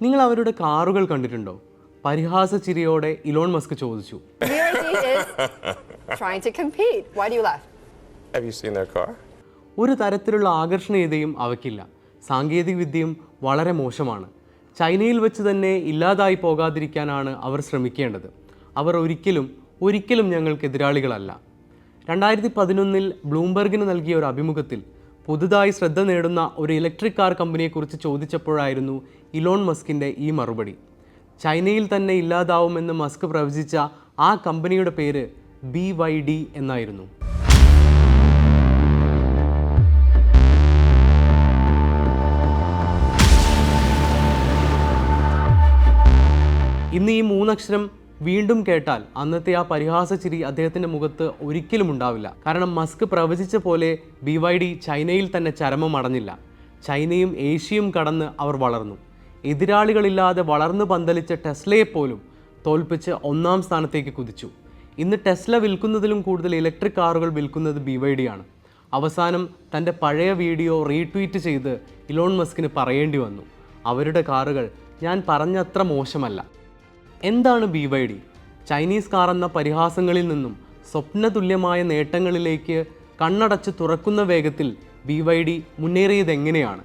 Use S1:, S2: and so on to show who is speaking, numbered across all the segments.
S1: നിങ്ങൾ അവരുടെ കാറുകൾ കണ്ടിട്ടുണ്ടോ പരിഹാസ ചിരിയോടെ ഇലോൺ മസ്ക് ചോദിച്ചു
S2: BYD is trying to compete. Why do you laugh?
S3: Have you seen their car?
S1: ഒരു തരത്തിലുള്ള ആകർഷണീയതയും അവയ്ക്കില്ല സാങ്കേതികവിദ്യയും വളരെ മോശമാണ് ചൈനയിൽ വെച്ച് തന്നെ ഇല്ലാതായി പോകാതിരിക്കാനാണ് അവർ ശ്രമിക്കേണ്ടത് അവർ ഒരിക്കലും ഒരിക്കലും ഞങ്ങൾക്ക് എതിരാളികളല്ല രണ്ടായിരത്തി പതിനൊന്നിൽ ബ്ലൂംബർഗിന് നൽകിയ ഒരു അഭിമുഖത്തിൽ പുതുതായി ശ്രദ്ധ നേടുന്ന ഒരു ഇലക്ട്രിക് കാർ കമ്പനിയെക്കുറിച്ച് ചോദിച്ചപ്പോഴായിരുന്നു ഇലോൺ മസ്കിന്റെ ഈ മറുപടി. ചൈനയിൽ തന്നെ ഇല്ലാതാവുമെന്ന് മസ്ക് പ്രവചിച്ച ആ കമ്പനിയുടെ പേര് ബി വൈ ഡി എന്നായിരുന്നു. ഇന്ന് ഈ മൂന്നക്ഷരം വീണ്ടും കേട്ടാൽ അന്നത്തെ ആ പരിഹാസ ചിരി അദ്ദേഹത്തിന്റെ മുഖത്ത് ഒരിക്കലും ഉണ്ടാവില്ല. കാരണം മസ്ക് പ്രവചിച്ച പോലെ ബി വൈ ഡി ചൈനയിൽ തന്നെ ചരമം അടഞ്ഞില്ല. ചൈനയും ഏഷ്യയും കടന്ന് അവർ വളർന്നു. എതിരാളികളില്ലാതെ വളർന്നു പന്തലിച്ച ടെസ്ലയെ പോലും തോൽപ്പിച്ച് ഒന്നാം സ്ഥാനത്തേക്ക് കുതിച്ചു. ഇന്ന് ടെസ്ല വിൽക്കുന്നതിലും കൂടുതൽ ഇലക്ട്രിക് കാറുകൾ വിൽക്കുന്നത് ബി വൈ ഡി ആണ്. അവസാനം തന്റെ പഴയ വീഡിയോ റീട്വീറ്റ് ചെയ്ത് ഇലോൺ മസ്കിന് പറയേണ്ടി വന്നു. അവരുടെ കാറുകൾ ഞാൻ പറഞ്ഞത്ര മോശമല്ല. എന്താണ് B Y D Chinese car എന്ന പരിഹാസങ്ങളിൽ നിന്നും സ്വപ്നതുല്യമായ നേട്ടങ്ങളിലേക്ക് കണ്ണടച്ച് തുറക്കുന്ന വേഗത്തിൽ ബി വൈ ഡി മുന്നേറിയത് എങ്ങനെയാണ്?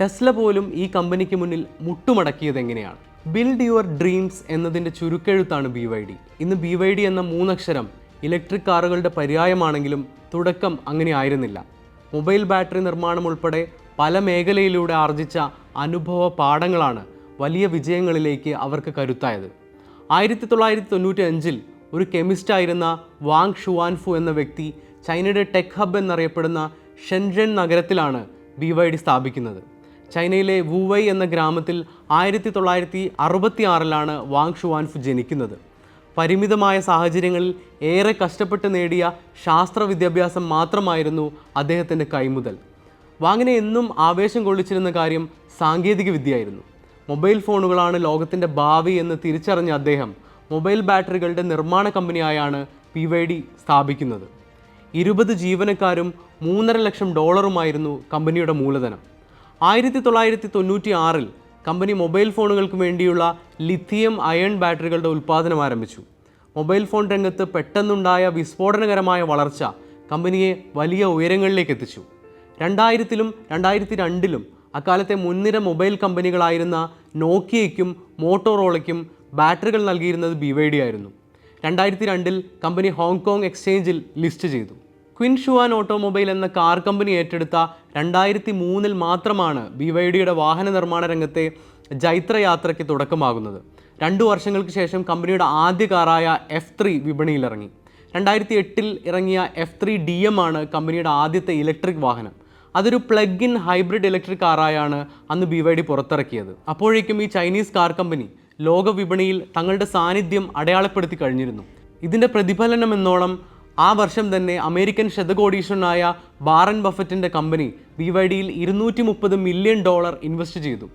S1: ടെസ്ല പോലും ഈ കമ്പനിക്ക് മുന്നിൽ മുട്ടുമടക്കിയത് എങ്ങനെയാണ്? ബിൽഡ് യുവർ ഡ്രീംസ് എന്നതിന്റെ ചുരുക്കെഴുത്താണ് ബി വൈ ഡി ഇന്ന് ബി വൈ ഡി എന്ന മൂന്നക്ഷരം ഇലക്ട്രിക് കാറുകളുടെ പര്യായമാണെങ്കിലും തുടക്കം അങ്ങനെ ആയിരുന്നില്ല. മൊബൈൽ ബാറ്ററി നിർമ്മാണം ഉൾപ്പെടെ പല മേഖലയിലൂടെ ആർജിച്ച അനുഭവ പാഠങ്ങളാണ് വലിയ വിജയങ്ങളിലേക്ക് അവർക്ക് കരുത്തായത്. ആയിരത്തി തൊള്ളായിരത്തി തൊണ്ണൂറ്റി അഞ്ചിൽ ഒരു കെമിസ്റ്റായിരുന്ന വാങ് ഷുവാൻഫു എന്ന വ്യക്തി ചൈനയുടെ ടെക് ഹബ് എന്നറിയപ്പെടുന്ന ഷെൻജൻ നഗരത്തിലാണ് ബി വൈ ഡി സ്ഥാപിക്കുന്നത്. ചൈനയിലെ വുവൈ എന്ന ഗ്രാമത്തിൽ ആയിരത്തി തൊള്ളായിരത്തി അറുപത്തി ആറിലാണ് വാങ് ഷുവാൻഫു ജനിക്കുന്നത്. പരിമിതമായ സാഹചര്യങ്ങളിൽ ഏറെ കഷ്ടപ്പെട്ട് നേടിയ ശാസ്ത്ര വിദ്യാഭ്യാസം മാത്രമായിരുന്നു അദ്ദേഹത്തിന്റെ കൈമുതൽ. വാങ്ങിനെ എന്നും ആവേശം കൊള്ളിച്ചിരുന്ന കാര്യം സാങ്കേതിക വിദ്യയായിരുന്നു. മൊബൈൽ ഫോണുകളാണ് ലോകത്തിന്റെ ഭാവി എന്ന് തിരിച്ചറിഞ്ഞ അദ്ദേഹം മൊബൈൽ ബാറ്ററികളുടെ നിർമ്മാണ കമ്പനിയായാണ് പി വൈ ഡി സ്ഥാപിക്കുന്നത്. ഇരുപത് ജീവനക്കാരും മൂന്നര ലക്ഷം ഡോളറുമായിരുന്നു കമ്പനിയുടെ മൂലധനം. ആയിരത്തി തൊള്ളായിരത്തി തൊണ്ണൂറ്റി ആറിൽ കമ്പനി മൊബൈൽ ഫോണുകൾക്ക് വേണ്ടിയുള്ള ലിഥിയം അയൺ ബാറ്ററികളുടെ ഉൽപ്പാദനം ആരംഭിച്ചു. മൊബൈൽ ഫോൺ രംഗത്ത് പെട്ടെന്നുണ്ടായ വിസ്ഫോടനകരമായ വളർച്ച കമ്പനിയെ വലിയ ഉയരങ്ങളിലേക്ക് എത്തിച്ചു. രണ്ടായിരത്തിലും രണ്ടായിരത്തി രണ്ടിലും അക്കാലത്തെ മുൻനിര മൊബൈൽ കമ്പനികളായിരുന്ന നോക്കിയയ്ക്കും മോട്ടോറോളയ്ക്കും ബാറ്ററികൾ നൽകിയിരുന്നത് ബി വൈ ഡി ആയിരുന്നു. രണ്ടായിരത്തി രണ്ടിൽ കമ്പനി ഹോങ്കോങ് എക്സ്ചേഞ്ചിൽ ലിസ്റ്റ് ചെയ്തു. ക്വിൻ ഷുവാൻ ഓട്ടോമൊബൈൽ എന്ന കാർ കമ്പനി ഏറ്റെടുത്ത രണ്ടായിരത്തി മൂന്നിൽ മാത്രമാണ് ബി വൈ ഡിയുടെ വാഹന നിർമ്മാണ രംഗത്തെ ജൈത്രയാത്രയ്ക്ക് തുടക്കമാകുന്നത്. രണ്ടു വർഷങ്ങൾക്ക് ശേഷം കമ്പനിയുടെ ആദ്യ കാറായ എഫ് ത്രീ വിപണിയിലിറങ്ങി. രണ്ടായിരത്തി എട്ടിൽ ഇറങ്ങിയ എഫ് ത്രീ ഡി എം ആണ് കമ്പനിയുടെ ആദ്യത്തെ ഇലക്ട്രിക് വാഹനം. അതൊരു പ്ലഗ് ഇൻ ഹൈബ്രിഡ് ഇലക്ട്രിക് കാറായാണ് അന്ന് ബി വൈ ഡി പുറത്തിറക്കിയത്. അപ്പോഴേക്കും ഈ ചൈനീസ് കാർ കമ്പനി ലോക വിപണിയിൽ തങ്ങളുടെ സാന്നിധ്യം അടയാളപ്പെടുത്തി കഴിഞ്ഞിരുന്നു. ഇതിന്റെ പ്രതിഫലനം എന്നോണം ആ വർഷം തന്നെ അമേരിക്കൻ ശതകോടീശ്വരനായ ബാറൻ ബഫറ്റിന്റെ കമ്പനി ബി വൈ ഡിയിൽ ഇരുന്നൂറ്റി മുപ്പത് മില്യൺ ഡോളർ ഇൻവെസ്റ്റ് ചെയ്തു.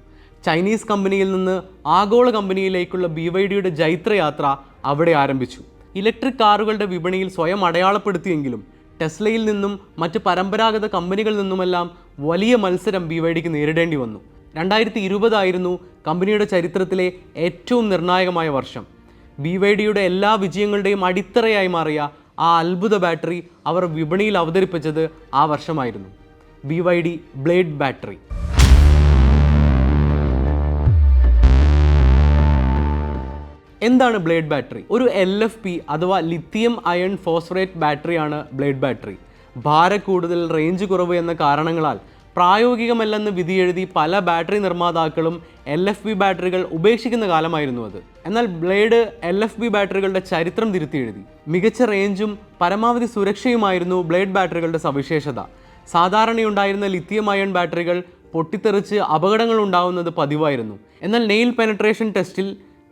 S1: ചൈനീസ് കമ്പനിയിൽ നിന്ന് ആഗോള കമ്പനിയിലേക്കുള്ള ബി വൈ ഡിയുടെ ജൈത്രയാത്ര അവിടെ ആരംഭിച്ചു. ഇലക്ട്രിക് കാറുകളുടെ വിപണിയിൽ സ്വയം അടയാളപ്പെടുത്തിയെങ്കിലും ടെസ്ലയിൽ നിന്നും മറ്റ് പരമ്പരാഗത കമ്പനികളിൽ നിന്നുമെല്ലാം വലിയ മത്സരം ബി വൈ ഡിക്ക് നേരിടേണ്ടി വന്നു. രണ്ടായിരത്തി ഇരുപതായിരുന്നു കമ്പനിയുടെ ചരിത്രത്തിലെ ഏറ്റവും നിർണായകമായ വർഷം. ബി വൈ ഡിയുടെ എല്ലാ വിജയങ്ങളുടെയും അടിത്തറയായി മാറിയ ആ അത്ഭുത ബാറ്ററി അവർ വിപണിയിൽ അവതരിപ്പിച്ചത് ആ വർഷമായിരുന്നു. B Y D blade battery എന്താണ് ബ്ലേഡ് ബാറ്ററി? ഒരു എൽ എഫ് പി അഥവാ ലിത്തിയം അയൺ ഫോസ്ഫറേറ്റ് ബാറ്ററിയാണ് ബ്ലേഡ് ബാറ്ററി. ഭാര കൂടുതൽ റേഞ്ച് കുറവ് എന്ന കാരണങ്ങളാൽ പ്രായോഗികമല്ലെന്ന് വിധിയെഴുതി പല ബാറ്ററി നിർമ്മാതാക്കളും എൽ എഫ് ബി ബാറ്ററികൾ ഉപേക്ഷിക്കുന്ന കാലമായിരുന്നു അത്. എന്നാൽ ബ്ലേഡ് എൽ എഫ് ബി ബാറ്ററികളുടെ ചരിത്രം തിരുത്തി എഴുതി മികച്ച റേഞ്ചും പരമാവധി സുരക്ഷയുമായിരുന്നു ബ്ലേഡ് ബാറ്ററികളുടെ സവിശേഷത. സാധാരണയുണ്ടായിരുന്ന ലിത്തിയം അയൺ ബാറ്ററികൾ പൊട്ടിത്തെറിച്ച് അപകടങ്ങൾ ഉണ്ടാവുന്നത് പതിവായിരുന്നു. എന്നാൽ നെയിൽ പെനട്രേഷൻ ടെസ്റ്റിൽ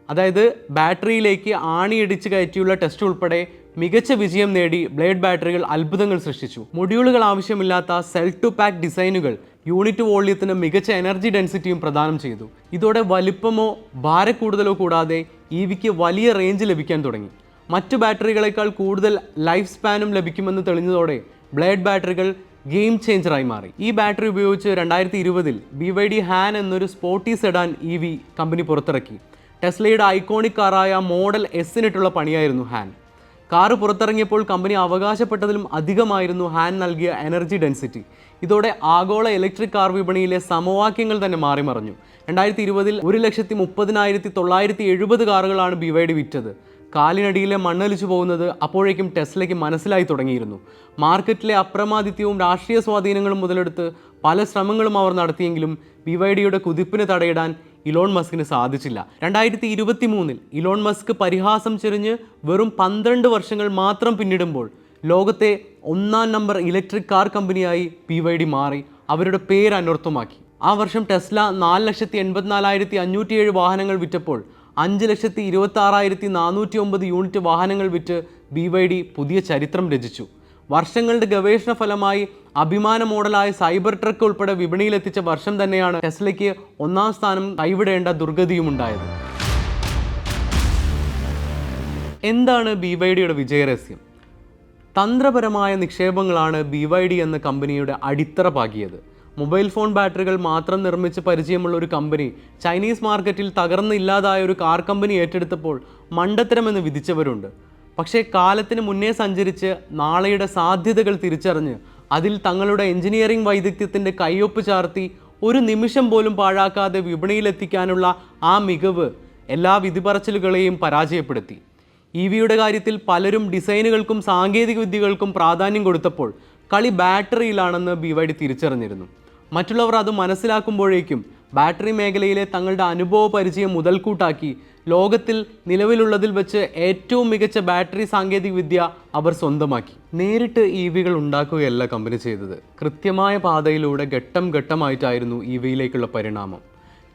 S1: അതായത് ബാറ്ററിയിലേക്ക് ആണിയിടിച്ച് കയറ്റിയുള്ള ടെസ്റ്റ് ഉൾപ്പെടെ മികച്ച വിജയം നേടി ബ്ലേഡ് ബാറ്ററികൾ അത്ഭുതങ്ങൾ സൃഷ്ടിച്ചു. മൊഡ്യൂളുകൾ ആവശ്യമില്ലാത്ത സെൽ ടു പാക്ക് ഡിസൈനുകൾ യൂണിറ്റ് വോള്യത്തിന് മികച്ച എനർജി ഡെൻസിറ്റിയും പ്രദാനം ചെയ്തു. ഇതോടെ വലിപ്പമോ ഭാരക്കൂടുതലോ കൂടാതെ ഇ വിക്ക് വലിയ റേഞ്ച് ലഭിക്കാൻ തുടങ്ങി. മറ്റു ബാറ്ററികളെക്കാൾ കൂടുതൽ ലൈഫ് സ്പാനും ലഭിക്കുമെന്ന് തെളിഞ്ഞതോടെ ബ്ലേഡ് ബാറ്ററികൾ ഗെയിം ചേഞ്ചറായി മാറി. ഈ ബാറ്ററി ഉപയോഗിച്ച് രണ്ടായിരത്തി ഇരുപതിൽ ബി വൈ ഡി ഹാൻ എന്നൊരു sporty sedan E V company പുറത്തിറക്കി. ടെസ്ലയുടെ ഐക്കോണിക് കാറായ മോഡൽ എസിനിട്ടുള്ള പണിയായിരുന്നു ഹാൻ. കാർ പുറത്തിറങ്ങിയപ്പോൾ കമ്പനി അവകാശപ്പെട്ടതിലും അധികമായിരുന്നു ഹാൻ നൽകിയ എനർജി ഡെൻസിറ്റി. ഇതോടെ ആഗോള ഇലക്ട്രിക് കാർ വിപണിയിലെ സമവാക്യങ്ങൾ തന്നെ മാറിമറിഞ്ഞു. രണ്ടായിരത്തി ഇരുപതിൽ ഒരു ലക്ഷത്തി മുപ്പതിനായിരത്തി തൊള്ളായിരത്തി എഴുപത് കാറുകളാണ് ബിവൈഡി വിറ്റത്. കാലിനടിയിലെ മണ്ണലിച്ചു പോകുന്നത് അപ്പോഴേക്കും ടെസ്ലയ്ക്ക് മനസ്സിലായി തുടങ്ങിയിരുന്നു. മാർക്കറ്റിലെ അപ്രമാദിത്യവും രാഷ്ട്രീയ സ്വാധീനങ്ങളും മുതലെടുത്ത് പല ശ്രമങ്ങളും അവർ നടത്തിയെങ്കിലും ബിവൈഡിയുടെ കുതിപ്പിനെ കുതിപ്പിന് തടയിടാൻ ഇലോൺ മസ്കിന് സാധിച്ചില്ല. രണ്ടായിരത്തി ഇരുപത്തി മൂന്നിൽ ഇലോൺ മസ്ക് പരിഹാസം ചെറിഞ്ഞ് വെറും പന്ത്രണ്ട് വർഷങ്ങൾ മാത്രം പിന്നിടുമ്പോൾ ലോകത്തെ ഒന്നാം നമ്പർ ഇലക്ട്രിക് കാർ കമ്പനിയായി പി വൈ ഡി മാറി അവരുടെ പേര് അനർത്ഥമാക്കി ആ വർഷം ടെസ്ല നാല് ലക്ഷത്തി എൺപത്തിനാലായിരത്തി അഞ്ഞൂറ്റിയേഴ് വാഹനങ്ങൾ വിറ്റപ്പോൾ അഞ്ച് ലക്ഷത്തി ഇരുപത്തി ആറായിരത്തി നാനൂറ്റി ഒമ്പത് യൂണിറ്റ് വാഹനങ്ങൾ വിറ്റ് ബി വൈ ഡി പുതിയ ചരിത്രം രചിച്ചു. വർഷങ്ങളുടെ ഗവേഷണ ഫലമായി അഭിമാന മോഡലായ സൈബർ ട്രക്ക് ഉൾപ്പെടെ വിപണിയിലെത്തിച്ച വർഷം തന്നെയാണ് ടെസ്ലയ്ക്ക് ഒന്നാം സ്ഥാനം കൈവിടേണ്ട ദുർഗതിയും ഉണ്ടായത് എന്താണ് ബി വൈ ഡിയുടെ വിജയരഹസ്യം? തന്ത്രപരമായ നിക്ഷേപങ്ങളാണ് ബി വൈ ഡി എന്ന കമ്പനിയുടെ അടിത്തറ പാകിയത്. മൊബൈൽ ഫോൺ ബാറ്ററികൾ മാത്രം നിർമ്മിച്ച് പരിചയമുള്ള ഒരു കമ്പനി ചൈനീസ് മാർക്കറ്റിൽ തകർന്നില്ലാതായ ഒരു കാർ കമ്പനി ഏറ്റെടുത്തപ്പോൾ മണ്ടത്തരമെന്ന് വിധിച്ചവരുണ്ട്. പക്ഷേ കാലത്തിന് മുന്നേ സഞ്ചരിച്ച് നാളെയുടെ സാധ്യതകൾ തിരിച്ചറിഞ്ഞ് അതിൽ തങ്ങളുടെ എഞ്ചിനീയറിംഗ് വൈദഗ്ധ്യത്തിന്റെ കയ്യൊപ്പ് ചാർത്തി ഒരു നിമിഷം പോലും പാഴാക്കാതെ വിപണിയിലെത്തിക്കാനുള്ള ആ മികവ് എല്ലാ വിധിപറച്ചിലുകളെയും പരാജയപ്പെടുത്തി. ഇ വിയുടെ കാര്യത്തിൽ പലരും ഡിസൈനുകൾക്കും സാങ്കേതിക വിദ്യകൾക്കും പ്രാധാന്യം കൊടുത്തപ്പോൾ കളി ബാറ്ററിയിലാണെന്ന് ബി വൈ ഡി തിരിച്ചറിഞ്ഞിരുന്നു. മറ്റുള്ളവർ അത് മനസ്സിലാക്കുമ്പോഴേക്കും ബാറ്ററി മേഖലയിലെ തങ്ങളുടെ അനുഭവ പരിചയം മുതൽക്കൂട്ടാക്കി ലോകത്തിൽ നിലവിലുള്ളതിൽ വെച്ച് ഏറ്റവും മികച്ച ബാറ്ററി സാങ്കേതിക വിദ്യ അവർ സ്വന്തമാക്കി. നേരിട്ട് ഇ വികൾ ഉണ്ടാക്കുകയല്ല കമ്പനി ചെയ്തത്. കൃത്യമായ പാതയിലൂടെ ഘട്ടം ഘട്ടമായിട്ടായിരുന്നു ഇ വിയിലേക്കുള്ള പരിണാമം.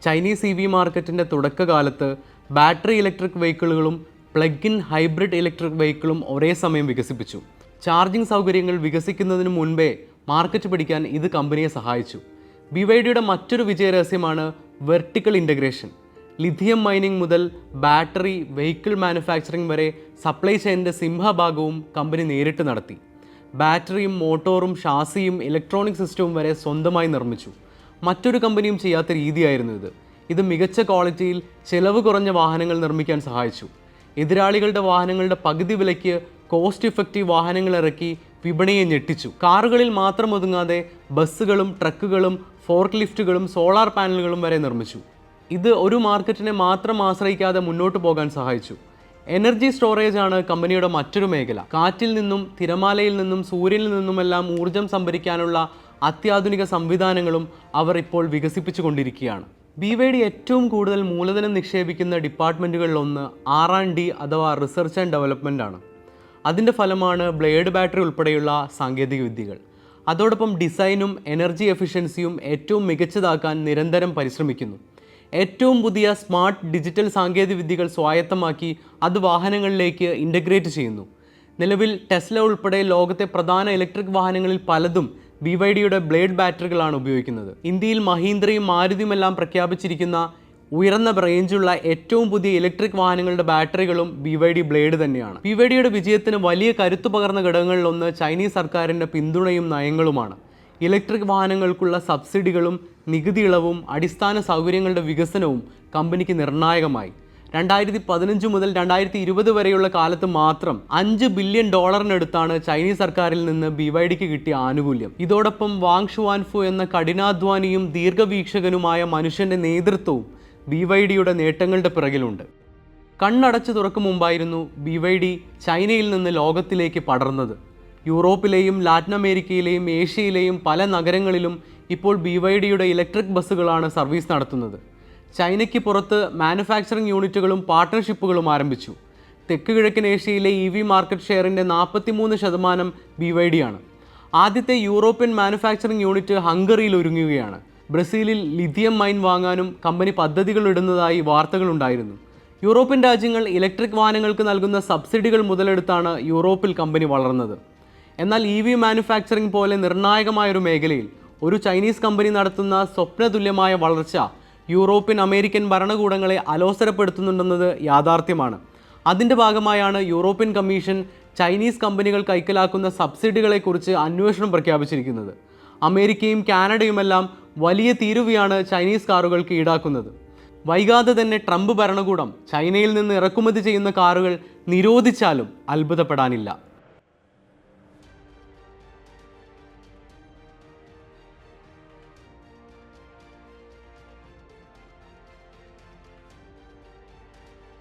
S1: ചൈനീസ് ഇ വി മാർക്കറ്റിന്റെ തുടക്കകാലത്ത് ബാറ്ററി ഇലക്ട്രിക് വെഹിക്കിളുകളും പ്ലഗ് ഇൻ ഹൈബ്രിഡ് ഇലക്ട്രിക് വെഹിക്കിളും ഒരേ സമയം വികസിപ്പിച്ചു. ചാർജിംഗ് സൗകര്യങ്ങൾ വികസിക്കുന്നതിന് മുൻപേ മാർക്കറ്റ് പിടിക്കാൻ ഇത് കമ്പനിയെ സഹായിച്ചു. ബി വൈ ഡിയുടെ മറ്റൊരു വിജയരഹസ്യമാണ് വെർട്ടിക്കൽ ഇന്റഗ്രേഷൻ ലിഥിയം മൈനിങ് മുതൽ ബാറ്ററി വെഹിക്കിൾ മാനുഫാക്ചറിംഗ് വരെ സപ്ലൈ ചെയിനിന്റെ സിംഹഭാഗവും കമ്പനി നേരിട്ട് നടത്തി. ബാറ്ററിയും മോട്ടോറും ഷാസിയും ഇലക്ട്രോണിക് സിസ്റ്റവും വരെ സ്വന്തമായി നിർമ്മിച്ചു. മറ്റൊരു കമ്പനിയും ചെയ്യാത്ത രീതിയായിരുന്നു ഇത്. ഇത് മികച്ച ക്വാളിറ്റിയിൽ ചെലവ് കുറഞ്ഞ വാഹനങ്ങൾ നിർമ്മിക്കാൻ സഹായിച്ചു. എതിരാളികളുടെ വാഹനങ്ങളുടെ പകുതി വിലയ്ക്ക് കോസ്റ്റ് ഇഫക്റ്റീവ് വാഹനങ്ങൾ ഇറക്കി വിപണിയെ ഞെട്ടിച്ചു. കാറുകളിൽ മാത്രം ഒതുങ്ങാതെ ബസ്സുകളും ട്രക്കുകളും ഫോർക്ക് ലിഫ്റ്റുകളും സോളാർ പാനലുകളും വരെ നിർമ്മിച്ചു. ഇത് ഒരു മാർക്കറ്റിനെ മാത്രം ആശ്രയിക്കാതെ മുന്നോട്ട് പോകാൻ സഹായിച്ചു. എനർജി സ്റ്റോറേജ് ആണ് കമ്പനിയുടെ മറ്റൊരു മേഖല. കാറ്റിൽ നിന്നും തിരമാലയിൽ നിന്നും സൂര്യനിൽ നിന്നുമെല്ലാം ഊർജം സംഭരിക്കാനുള്ള അത്യാധുനിക സംവിധാനങ്ങളും അവർ ഇപ്പോൾ വികസിപ്പിച്ചുകൊണ്ടിരിക്കുകയാണ്. ബി വൈ ഡി ഏറ്റവും കൂടുതൽ മൂലധനം നിക്ഷേപിക്കുന്ന ഡിപ്പാർട്ട്മെന്റുകളിലൊന്ന് ആർ ആൻഡ് ഡി അഥവാ റിസർച്ച് ആൻഡ് ഡെവലപ്മെന്റ് ആണ്. അതിന്റെ ഫലമാണ് ബ്ലേഡ് ബാറ്ററി ഉൾപ്പെടെയുള്ള സാങ്കേതിക വിദ്യകൾ അതോടൊപ്പം ഡിസൈനും എനർജി എഫിഷ്യൻസിയും ഏറ്റവും മികച്ചതാക്കാൻ നിരന്തരം പരിശ്രമിക്കുന്നു. ഏറ്റവും പുതിയ സ്മാർട്ട് ഡിജിറ്റൽ സാങ്കേതികവിദ്യകൾ സ്വായത്തമാക്കി അത് വാഹനങ്ങളിലേക്ക് ഇന്റഗ്രേറ്റ് ചെയ്യുന്നു. നിലവിൽ ടെസ്ല ഉൾപ്പെടെ ലോകത്തെ പ്രധാന ഇലക്ട്രിക് വാഹനങ്ങളിൽ പലതും ബി വൈ ഡിയുടെ ബ്ലേഡ് ബാറ്ററികളാണ് ഉപയോഗിക്കുന്നത്. ഇന്ത്യയിൽ മഹീന്ദ്രയും മാരുതിയുമെല്ലാം പ്രഖ്യാപിച്ചിരിക്കുന്ന ഉയർന്ന റേഞ്ചുള്ള ഏറ്റവും പുതിയ ഇലക്ട്രിക് വാഹനങ്ങളുടെ ബാറ്ററികളും ബി വൈ ഡി ബ്ലേഡ് തന്നെയാണ്. ബി വൈ ഡിയുടെ വിജയത്തിന് വലിയ കരുത്തു പകർന്ന ഘടകങ്ങളിലൊന്ന് ചൈനീസ് സർക്കാരിന്റെ പിന്തുണയും നയങ്ങളുമാണ്. ഇലക്ട്രിക് വാഹനങ്ങൾക്കുള്ള സബ്സിഡികളും നികുതി ഇളവും അടിസ്ഥാന സൗകര്യങ്ങളുടെ വികസനവും കമ്പനിക്ക് നിർണായകമായി. രണ്ടായിരത്തി പതിനഞ്ച് മുതൽ രണ്ടായിരത്തി ഇരുപത് വരെയുള്ള കാലത്ത് മാത്രം അഞ്ച് ബില്യൺ ഡോളറിനടുത്താണ് ചൈനീസ് സർക്കാരിൽ നിന്ന് ബി വൈ ഡിക്ക് കിട്ടിയ ആനുകൂല്യം. ഇതോടൊപ്പം വാങ് ഷുവാൻഫു എന്ന കഠിനാധ്വാനിയും ദീർഘവീക്ഷകനുമായ മനുഷ്യന്റെ നേതൃത്വവും ബി വൈ ഡിയുടെ നേട്ടങ്ങളുടെ പിറകിലുണ്ട്. കണ്ണടച്ചു തുറക്കും മുമ്പായിരുന്നു ബി വൈ ഡി ചൈനയിൽ നിന്ന് ലോകത്തിലേക്ക് പടർന്നത്. യൂറോപ്പിലെയും ലാറ്റിൻ അമേരിക്കയിലെയും ഏഷ്യയിലെയും പല നഗരങ്ങളിലും ഇപ്പോൾ ബി വൈ ഡിയുടെ ഇലക്ട്രിക് ബസ്സുകളാണ് സർവീസ് നടത്തുന്നത്. ചൈനയ്ക്ക് പുറത്ത് മാനുഫാക്ചറിംഗ് യൂണിറ്റുകളും പാർട്ട്ണർഷിപ്പുകളും ആരംഭിച്ചു. തെക്ക് കിഴക്കൻ ഏഷ്യയിലെ ഇ വി മാർക്കറ്റ് ഷെയറിന്റെ നാൽപ്പത്തിമൂന്ന് ശതമാനം ബി വൈ ഡി ആണ്. ആദ്യത്തെ യൂറോപ്യൻ മാനുഫാക്ചറിംഗ് യൂണിറ്റ് ഹംഗറിയിൽ ഒരുങ്ങുകയാണ്. ബ്രസീലിൽ ലിഥിയം മൈൻ വാങ്ങാനും കമ്പനി പദ്ധതികൾ ഇടുന്നതായി വാർത്തകളുണ്ടായിരുന്നു. യൂറോപ്യൻ രാജ്യങ്ങൾ ഇലക്ട്രിക് വാഹനങ്ങൾക്ക് നൽകുന്ന സബ്സിഡികൾ മുതലെടുത്താണ് യൂറോപ്പിൽ കമ്പനി വളർന്നത്. എന്നാൽ ഇ വി മാനുഫാക്ചറിംഗ് പോലെ നിർണായകമായൊരു മേഖലയിൽ ഒരു ചൈനീസ് കമ്പനി നടത്തുന്ന സ്വപ്നതുല്യമായ വളർച്ച യൂറോപ്യൻ അമേരിക്കൻ ഭരണകൂടങ്ങളെ അലോസരപ്പെടുത്തുന്നുണ്ടെന്നത് യാഥാർത്ഥ്യമാണ്. അതിന്റെ ഭാഗമായാണ് യൂറോപ്യൻ കമ്മീഷൻ ചൈനീസ് കമ്പനികൾ കൈക്കലാക്കുന്ന സബ്സിഡികളെക്കുറിച്ച് അന്വേഷണം പ്രഖ്യാപിച്ചിരിക്കുന്നത്. അമേരിക്കയും കാനഡയുമെല്ലാം വലിയ തീരുവയാണ് ചൈനീസ് കാറുകൾക്ക് ഈടാക്കുന്നത്. വൈകാതെ തന്നെ ട്രംപ് ഭരണകൂടം ചൈനയിൽ നിന്ന് ഇറക്കുമതി ചെയ്യുന്ന കാറുകൾ നിരോധിച്ചാലും അത്ഭുതപ്പെടാനില്ല.